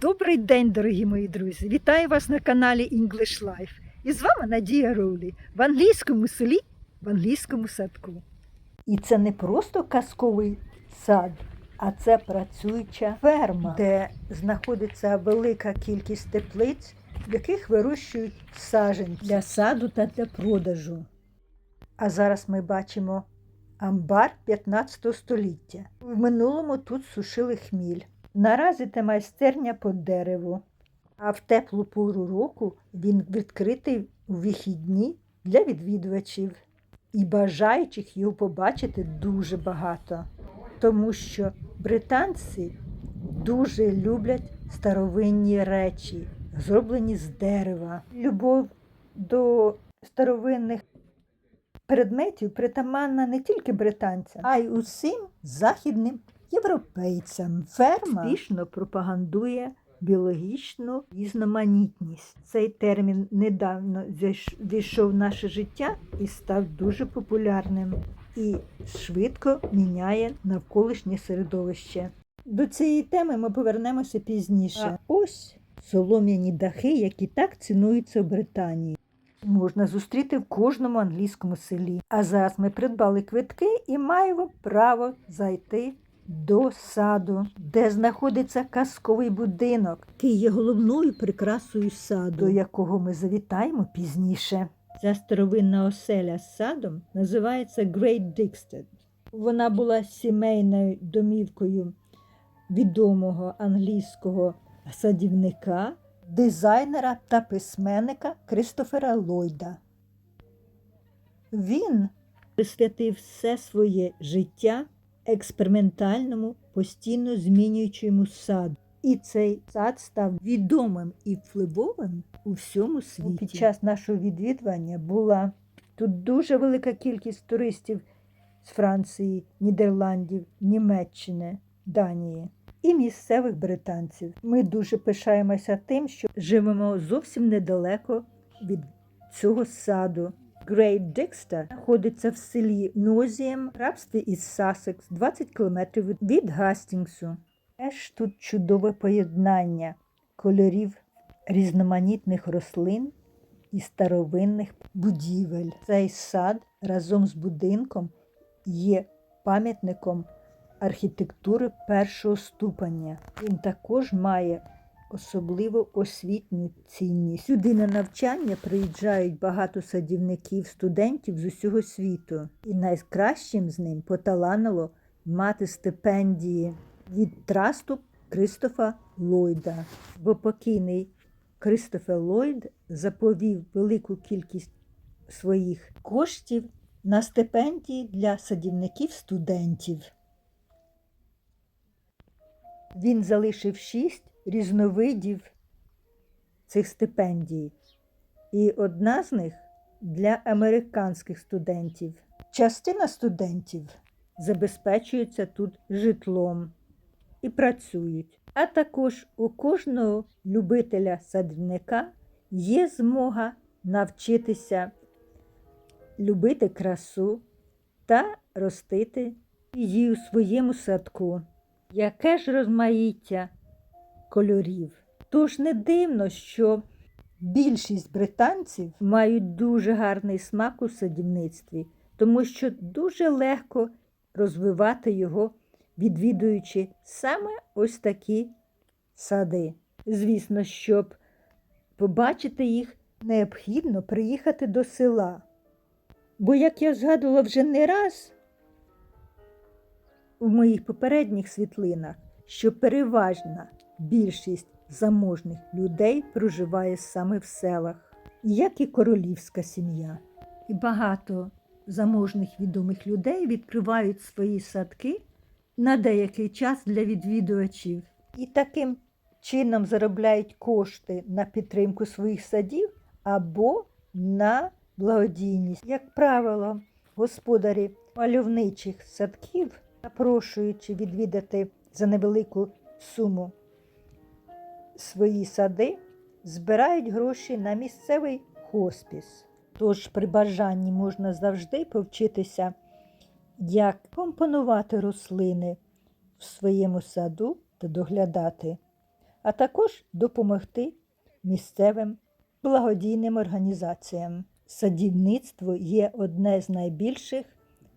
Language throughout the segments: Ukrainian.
Добрий день, дорогі мої друзі! Вітаю вас на каналі English Life. І з вами Надія Ролі в англійському селі, в англійському садку. І це не просто казковий сад, а це працююча ферма, де знаходиться велика кількість теплиць, в яких вирощують сажень для саду та для продажу. А зараз ми бачимо амбар 15 століття. В минулому тут сушили хміль. Наразі це майстерня по дереву, а в теплу пору року він відкритий у вихідні для відвідувачів. І бажаючих його побачити дуже багато, тому що британці дуже люблять старовинні речі, зроблені з дерева. Любов до старовинних предметів притаманна не тільки британцям, а й усім західним європейцям. Ферма успішно пропагандує біологічну різноманітність. Цей термін недавно війшов в наше життя і став дуже популярним і швидко міняє навколишнє середовище. До цієї теми ми повернемося пізніше. А ось солом'яні дахи, які так цінуються в Британії. Можна зустріти в кожному англійському селі. А зараз ми придбали квитки і маємо право зайти до саду, де знаходиться казковий будинок, який є головною прикрасою саду, до якого ми завітаємо пізніше. Ця старовинна оселя з садом називається Great Dixted. Вона була сімейною домівкою відомого англійського садівника, дизайнера та письменника Кристофера Ллойда. Він присвятив все своє життя експериментальному, постійно змінюючому саду. І цей сад став відомим і впливовим у всьому світі. Під час нашого відвідування була тут дуже велика кількість туристів з Франції, Нідерландів, Німеччини, Данії і місцевих британців. Ми дуже пишаємося тим, що живемо зовсім недалеко від цього саду. Грейт Дикста знаходиться в селі Нозієм, рабстві із Сасекс, 20 кілометрів від- від Гастінгсу. Теж тут чудове поєднання кольорів різноманітних рослин і старовинних будівель. Цей сад разом з будинком є пам'ятником архітектури першого ступеня. Він також має особливо освітню цінність. Сюди на навчання приїжджають багато садівників, студентів з усього світу. І найкращим з ним поталанило мати стипендії від трасту Кристофа Ллойда. Бо покійний Кристофер Ллойд заповів велику кількість своїх коштів на стипендії для садівників-студентів. Він залишив шість різновидів цих стипендій, і одна з них для американських студентів. Частина студентів забезпечується тут житлом і працюють. А також у кожного любителя садівника є змога навчитися любити красу та ростити її у своєму садку. Яке ж розмаїття кольорів. Тож не дивно, що більшість британців мають дуже гарний смак у садівництві, тому що дуже легко розвивати його, відвідуючи саме ось такі сади. Звісно, щоб побачити їх, необхідно приїхати до села. Бо, як я згадувала вже не раз у моїх попередніх світлинах, що переважна більшість заможних людей проживає саме в селах, як і королівська сім'я. І багато заможних відомих людей відкривають свої садки на деякий час для відвідувачів. І таким чином заробляють кошти на підтримку своїх садів або на благодійність. Як правило, господарі мальовничих садків, запрошуючи відвідати за невелику суму свої сади, збирають гроші на місцевий хоспіс. Тож при бажанні можна завжди повчитися, як компонувати рослини в своєму саду та доглядати а також допомогти місцевим благодійним організаціям. Садівництво є одне з найбільших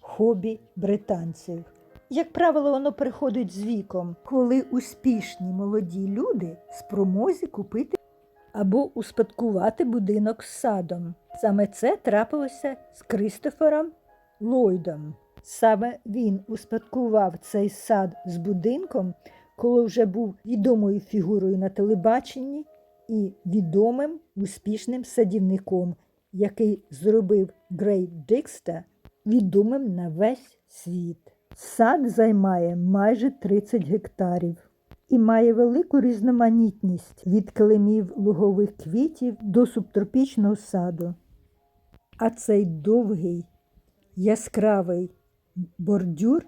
хобі британців. Як правило, воно приходить з віком, коли успішні молоді люди спромозі купити або успадкувати будинок з садом. Саме це трапилося з Кристофером Ллойдом. Саме він успадкував цей сад з будинком, коли вже був відомою фігурою на телебаченні і відомим успішним садівником, який зробив Грейт Дикста відомим на весь світ. Сад займає майже 30 гектарів і має велику різноманітність від килимів лугових квітів до субтропічного саду. А цей довгий, яскравий бордюр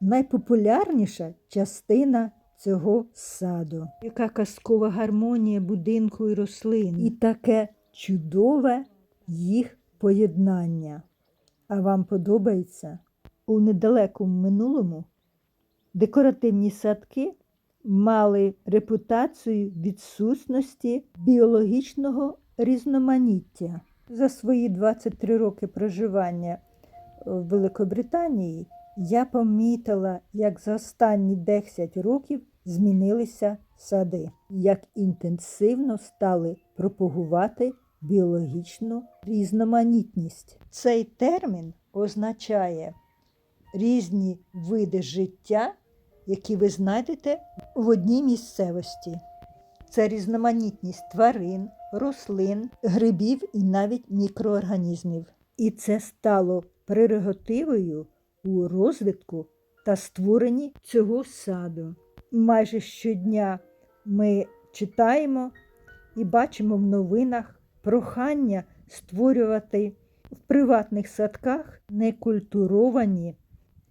найпопулярніша частина цього саду. Яка казкова гармонія будинку і рослин, і таке чудове їх поєднання. А вам подобається? У недалекому минулому декоративні садки мали репутацію відсутності біологічного різноманіття. За свої 23 роки проживання в Великобританії я помітила, як за останні 10 років змінилися сади, як інтенсивно стали пропагувати біологічну різноманітність. Цей термін означає різні види життя, які ви знайдете в одній місцевості. Це різноманітність тварин, рослин, грибів і навіть мікроорганізмів. І це стало прерогативою у розвитку та створенні цього саду. Майже щодня ми читаємо і бачимо в новинах прохання створювати в приватних садках некультуровані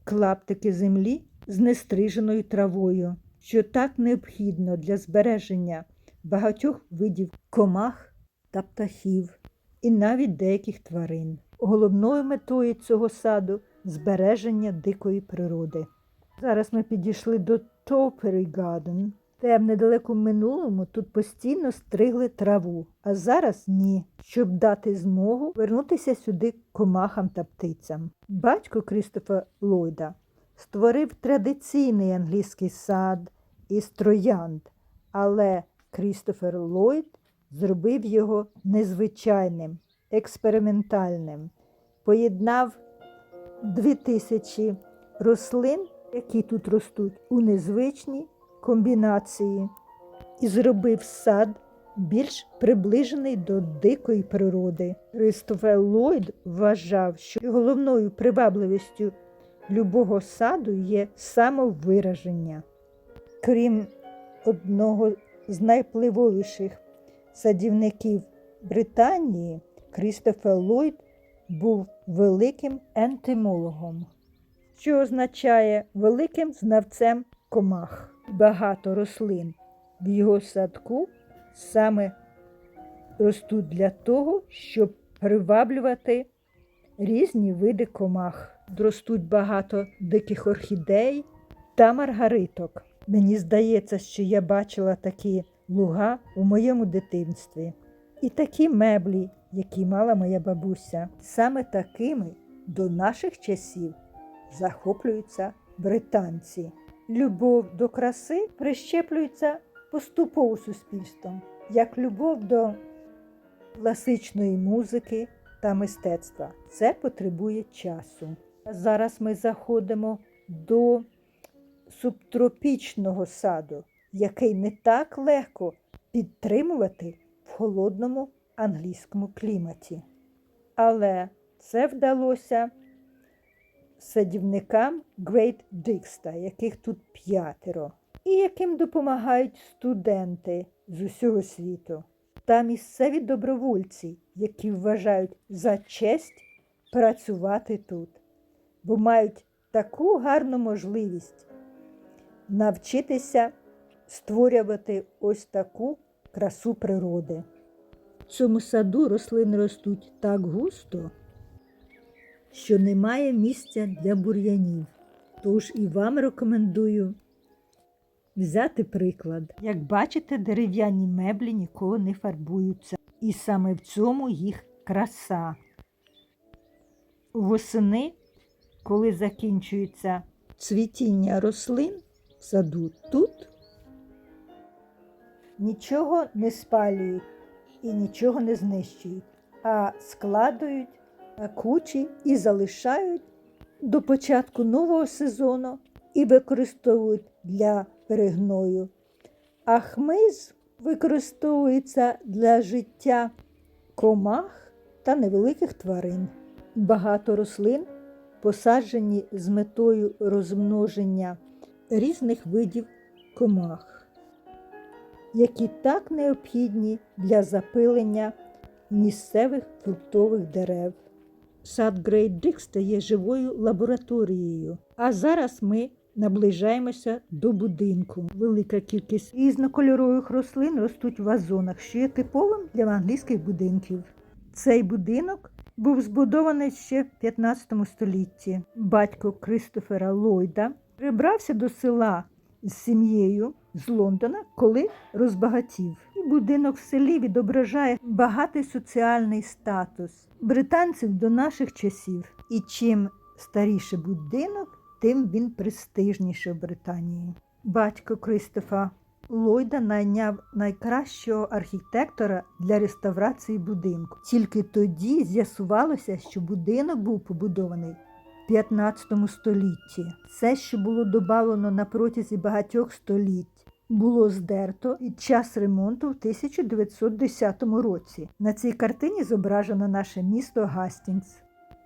клаптики землі з нестриженою травою, що так необхідно для збереження багатьох видів комах та птахів і навіть деяких тварин. Головною метою цього саду збереження дикої природи. Зараз ми підійшли до Topiary Garden, де в недалекому минулому тут постійно стригли траву, а зараз ні, щоб дати змогу вернутися сюди комахам та птицям. Батько Крістофа Ллойда створив традиційний англійський сад із троянд, але Крістофер Ллойд зробив його незвичайним, експериментальним, поєднав дві тисячі рослин, які тут ростуть, у незвичній комбінації, і зробив сад більш приближений до дикої природи. Кристофер Ллойд вважав, що головною привабливістю любого саду є самовираження. Крім одного з найвпливовіших садівників Британії, Крістофер Ллойд був великим ентимологом, що означає великим знавцем комах. Багато рослин в його садку саме ростуть для того, щоб приваблювати різні види комах. Ростуть багато диких орхідей та маргариток. Мені здається, що я бачила такі луга у моєму дитинстві. І такі меблі, які мала моя бабуся. Саме такими до наших часів захоплюються британці. Любов до краси прищеплюється поступово суспільством, як любов до класичної музики та мистецтва. Це потребує часу. Зараз ми заходимо до субтропічного саду, який не так легко підтримувати в холодному англійському кліматі. Але це вдалося садівникам Great Дикста, яких тут п'ятеро, і яким допомагають студенти з усього світу та місцеві добровольці, які вважають за честь працювати тут, бо мають таку гарну можливість навчитися створювати ось таку красу природи. В цьому саду рослини ростуть так густо, що немає місця для бур'янів. Тож і вам рекомендую взяти приклад. Як бачите, дерев'яні меблі ніколи не фарбуються. І саме в цьому їх краса. Восени, коли закінчується цвітіння рослин в саду, тут нічого не спалюють і нічого не знищують, а складують кучі і залишають до початку нового сезону і використовують для перегною. А хмиз використовується для життя комах та невеликих тварин. Багато рослин посаджені з метою розмноження різних видів комах, які так необхідні для запилення місцевих фруктових дерев. Сад Грейт Дик стає живою лабораторією. А зараз ми наближаємося до будинку. Велика кількість різнокольорових рослин ростуть в вазонах, що є типовим для англійських будинків. Цей будинок був збудований ще в 15 столітті. Батько Кристофера Ллойда прибрався до села з сім'єю з Лондона, коли розбагатів. Будинок в селі відображає багатий соціальний статус британців до наших часів. І чим старіше будинок, тим він престижніше в Британії. Батько Кристофа Ллойда найняв найкращого архітектора для реставрації будинку. Тільки тоді з'ясувалося, що будинок був побудований в 15 столітті. Все, що було додано на протязі багатьох століть, було здерто під час ремонту в 1910 році. На цій картині зображено наше місто Гастінгс.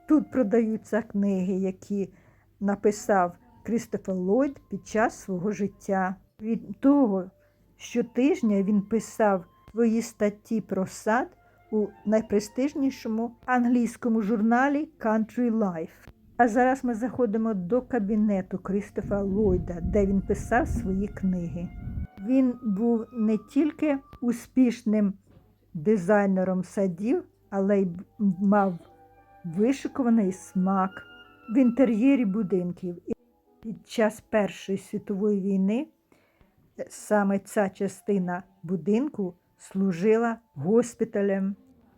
Тут продаються книги, які написав Кристофер Ллойд під час свого життя. Від того, щотижня він писав свої статті про сад у найпрестижнішому англійському журналі Country Life. А зараз ми заходимо до кабінету Кристофа Ллойда, де він писав свої книги. Він був не тільки успішним дизайнером садів, але й мав вишикуваний смак в інтер'єрі будинків. І під час Першої світової війни саме ця частина будинку служила госпіталем.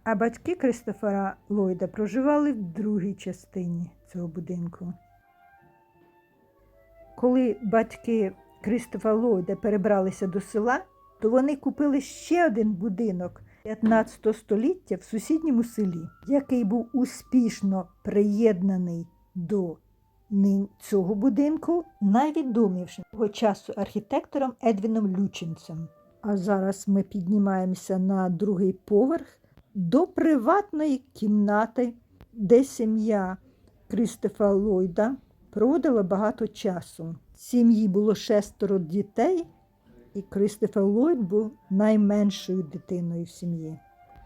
А батьки Кристофера Ллойда проживали в другій частині цього будинку. Коли батьки Кристофа Ллойда перебралися до села, то вони купили ще один будинок 15 століття в сусідньому селі, який був успішно приєднаний до цього будинку, найвідомішим того часу архітектором Едвіном Люченцем. А зараз ми піднімаємося на другий поверх до приватної кімнати, де сім'я Кристофа Ллойда проводила багато часу. В Сім'ї було шестеро дітей, і Кристофер Ллойд був найменшою дитиною в сім'ї.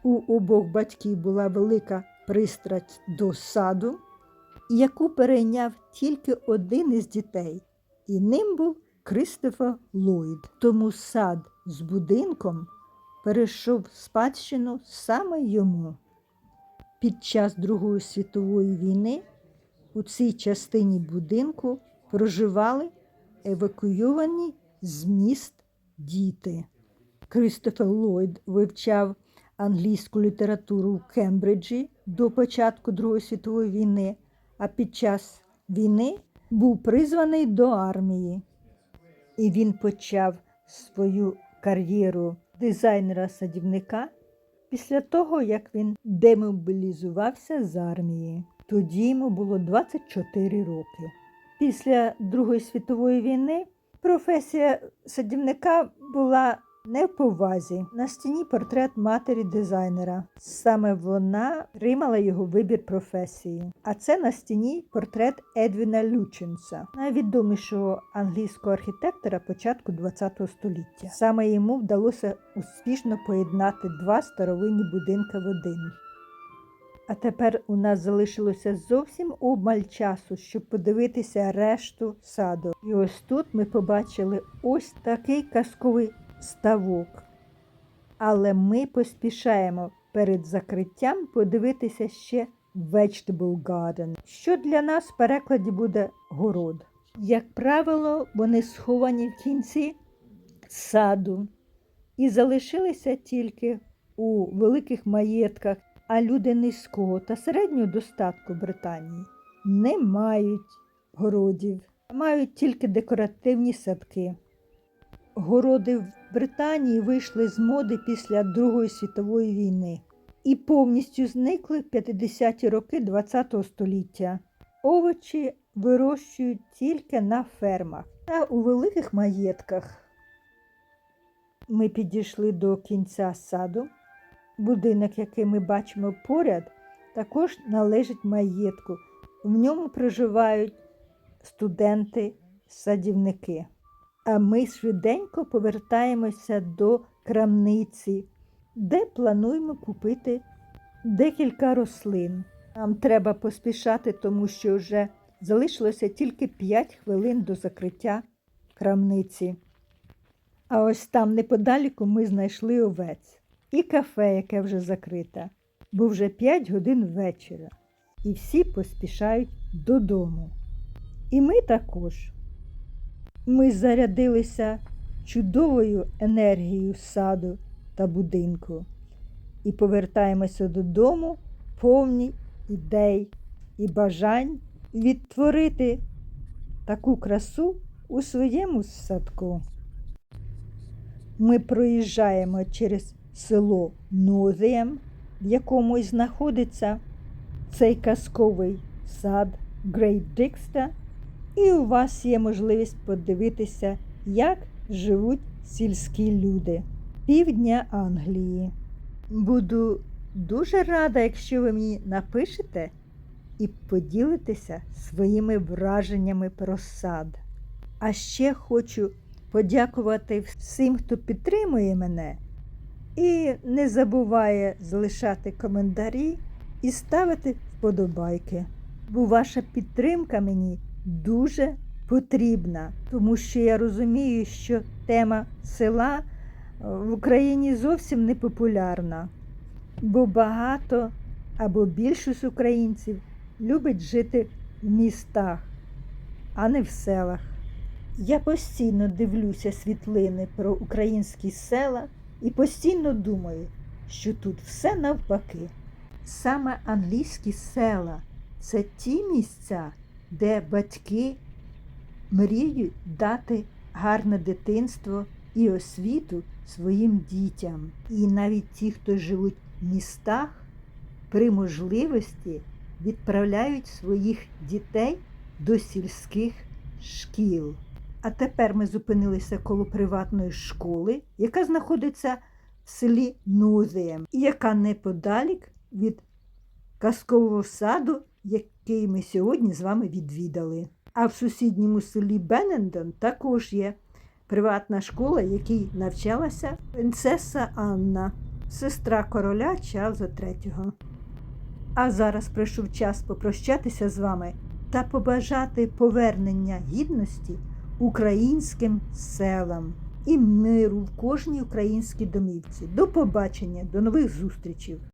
У обох батьків була велика пристрасть до саду, яку перейняв тільки один із дітей, і ним був Кристофер Ллойд. Тому сад з будинком перейшов спадщину саме йому. Під час Другої світової війни у цій частині будинку проживали евакуйовані з міст діти. Кристофер Ллойд вивчав англійську літературу в Кембриджі до початку Другої світової війни, а під час війни був призваний до армії. І він почав свою кар'єру дизайнера-садівника після того, як він демобілізувався з армії. Тоді йому було 24 роки. Після Другої світової війни професія садівника була не в повазі. На стіні портрет матері дизайнера. Саме вона тримала його вибір професії. А це на стіні портрет Едвіна Люченса, найвідомішого англійського архітектора початку ХХ століття. Саме йому вдалося успішно поєднати два старовинні будинки в один. А тепер у нас залишилося зовсім обмаль часу, щоб подивитися решту саду. І ось тут ми побачили ось такий казковий ставок. Але ми поспішаємо перед закриттям подивитися ще Vegetable Garden, що для нас в перекладі буде город. Як правило, вони сховані в кінці саду і залишилися тільки у великих маєтках, а люди низького та середнього достатку Британії не мають городів, мають тільки декоративні садки. Городи в Британії вийшли з моди після Другої світової війни і повністю зникли в 50-ті роки ХХ століття. Овочі вирощують тільки на фермах та у великих маєтках. Ми підійшли до кінця саду. Будинок, який ми бачимо поряд, також належить маєтку. В ньому проживають студенти-садівники. А ми швиденько повертаємося до крамниці, де плануємо купити декілька рослин. Нам треба поспішати, тому що вже залишилося тільки 5 хвилин до закриття крамниці. А ось там неподаліку ми знайшли овець і кафе, яке вже закрите, бо вже 5 годин вечора, і всі поспішають додому. І ми також. Ми зарядилися чудовою енергією саду та будинку і повертаємося додому повні ідей і бажань відтворити таку красу у своєму садку. Ми проїжджаємо через село Нозієм, в якому знаходиться цей казковий сад Грейт Дикста, і у вас є можливість подивитися, як живуть сільські люди півдня Англії. Буду дуже рада, якщо ви мені напишете і поділитеся своїми враженнями про сад. А ще хочу подякувати всім, хто підтримує мене і не забуває залишати коментарі і ставити вподобайки. Бо ваша підтримка мені дуже потрібна, тому що я розумію, що тема села е, в Україні зовсім не популярна, бо багато або більшість українців любить жити в містах, а не в селах. Я постійно дивлюся світлини про українські села і постійно думаю, що тут все навпаки. Саме англійські села це ті місця, де батьки мріють дати гарне дитинство і освіту своїм дітям. І навіть ті, хто живуть в містах, при можливості відправляють своїх дітей до сільських шкіл. А тепер ми зупинилися коло приватної школи, яка знаходиться в селі Нозієм, і яка неподалік від казкового саду, який ми сьогодні з вами відвідали. А в сусідньому селі Бенендон також є приватна школа, якій навчалася принцеса Анна, сестра короля Чарльза III. А зараз прийшов час попрощатися з вами та побажати повернення гідності українським селам і миру в кожній українській домівці. До побачення, до нових зустрічей!